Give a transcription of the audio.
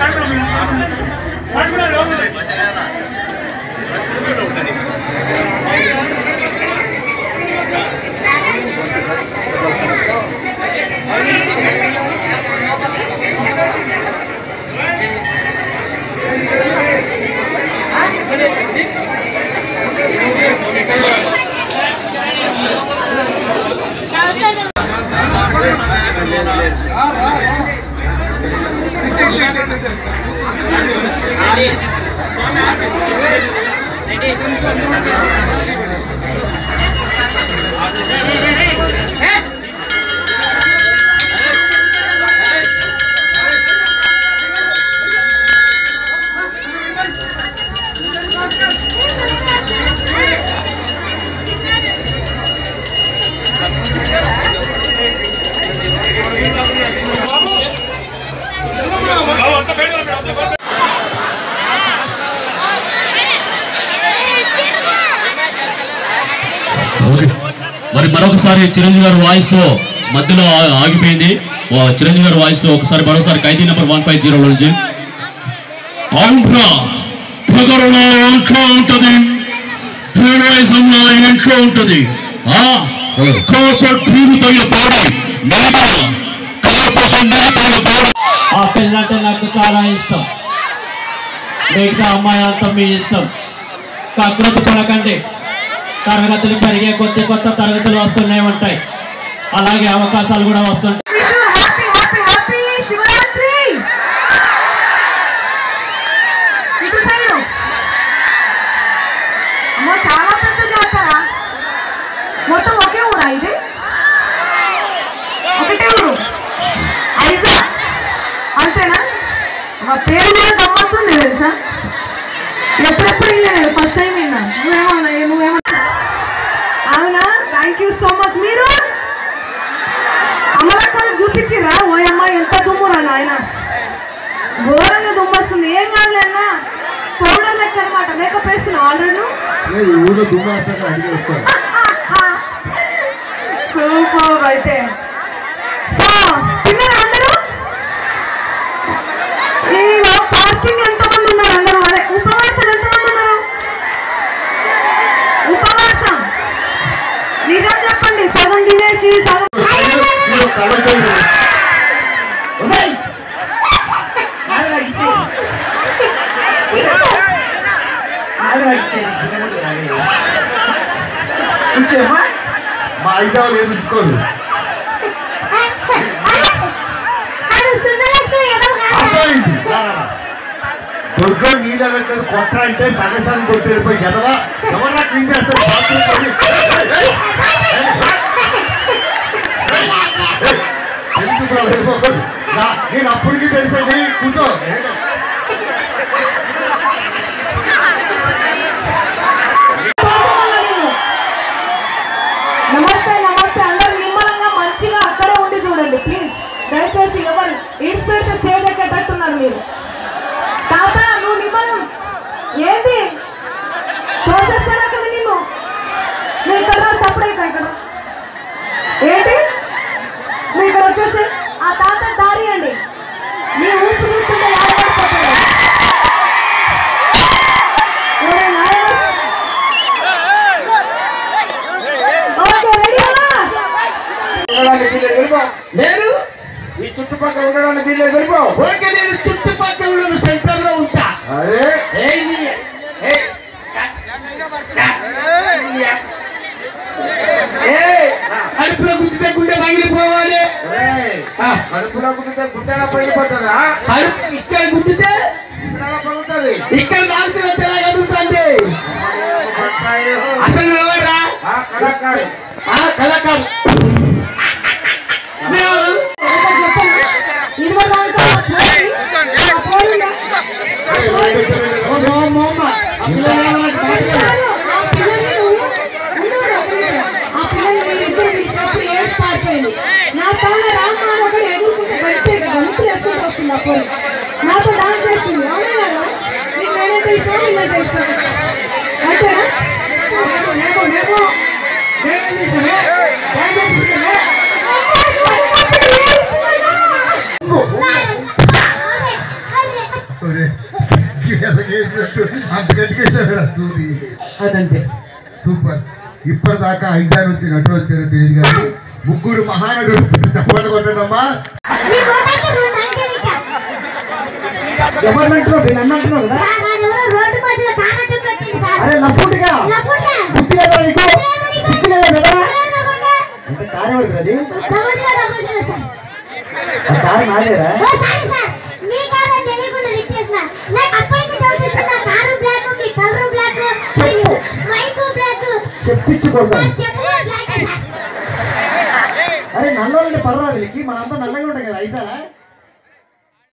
Gracias. Okay. మరి మరొకసారి చిరంజీవి గారి వాయిస్లో మధ్యలో ఆగిపోయింది. చిరంజీవి గారి వాయిస్లో ఒకసారి మరొకసారి ఖైదీ నెంబర్ వన్ ఫైవ్ జీరో నుంచి. పొగరులో ఇంట్లో ఉంటది. హీరోయిజంలో ఇంట్లో ఉంటది. ఆ కార్పొరేట్ తీరుతైన బాడీ చాలా ఇష్టం. మిగతా అమ్మాయి అంతా మీ ఇష్టం. కకృతి పడకండి. తరగతులు పెరిగే కొద్ది కొత్త తరగతులు వస్తూనే ఉంటాయి అలాగే అవకాశాలు కూడా వస్తుంటాయి. చాలా పెద్ద జాతర. మొత్తం ఒకే ఊరా ఇది? ఒకటే ఊరు. ఐజా అంతేనా? మా పేరు మీద గమ్మత్తుంది తెలుసా? ఎప్పుడెప్పుడు విన్నా ఫస్ట్ టైం విన్నా. నువ్వేమన్నా నువ్వేమన్నా? అవునా? థ్యాంక్ యూ సో మచ్ మీరు? అమలక్కలు చూపించిరా ఓ అమ్మ ఎంత దుమ్మురా నాయన? ఘోరంగా దుమ్ము వస్తుంది ఏం కాదులేనా పౌడర్ లెక్క అనమాట మేకప్ వేస్తున్నావు ఆల్రెడీ సూపర్ అయితే. మా ఐజా లేదు ఇచ్చుకోదు అర్థమైంది నీళ్ళు నీళ్ళ కొట్ట అంటే సగసాన్ని కొట్టేరిపోయి ఎదవా ఎవరన్నా క్లీన్ చేస్తారు ఎందుకు వెళ్ళిపోకూడదు? నేను అప్పటికి తెలిసేది కూర్చో నమస్తే నమస్తే. అందరూ నిమ్మలంగా మంచిగా అక్కడే ఉండి చూడండి ప్లీజ్ దయచేసి ఎవరు ఈడ్స్ స్టేజ్ ఎక్కేటట్టున్నారు మీరు? తాత నువ్వు నిమ్మలం. ఏంటి తోసేస్తాను అక్కడ నిన్ను? నువ్వు ఇక్కడ సపరేట్ ఇక్కడ ఏంటి నువ్వు ఇక్కడ వచ్చేసి ఆ అండి నీ ఊపి చూస్తుంటే. నేను ఈ చుట్టుపక్కల ఉండడానికి వీళ్ళే వెళ్ళిపో ఓకే నేను చుట్టుపక్కల సెంటర్లో ఉంటా. అరే! ఏయ్ నీ- ఏయ్. ఏయ్, కడుపులో గుద్దితే గుండె పగిలిపోవాలి కడుపులో గుడ్డితే గుడ్డలా పగిలిపోతుందా కడుపు ఇక్కడ గుద్దితే పగులుతుంది ఇక్కడ నాలుగు ఎలా కదులుతుంది అసలు ఎవరా ఆ కళాకారు ఆ కళాకారు పోయి. నాతో డాన్స్ చేసింది అవునా కదా నీకు నేనే తెలుసా నిన్నే తెలుసా అంతేనా నేనేం? డాన్స్ వేసాడు సూది అదంతే. సూపర్. ఇప్పటిదాకా ఐదారు వచ్చి నటులు వచ్చారో తెలియదు కానీ ముగ్గురు మహానటులు వచ్చారు. చెప్పండి కొట్టడమ్మా. గవర్నమెంట్లో నేను అన్నంటున్నావు కదా? అరే లప్పుడుగా లప్పుడే. బుద్ధి లేదా నీకు? సిగ్గు లేదా కదా ఇంత కారు ఎవరిది అది? కారు అరే నల్లోళ్ళని పర్రా వీళ్ళకి మనంతా నల్లగా ఉంటాం కదా అయితారా?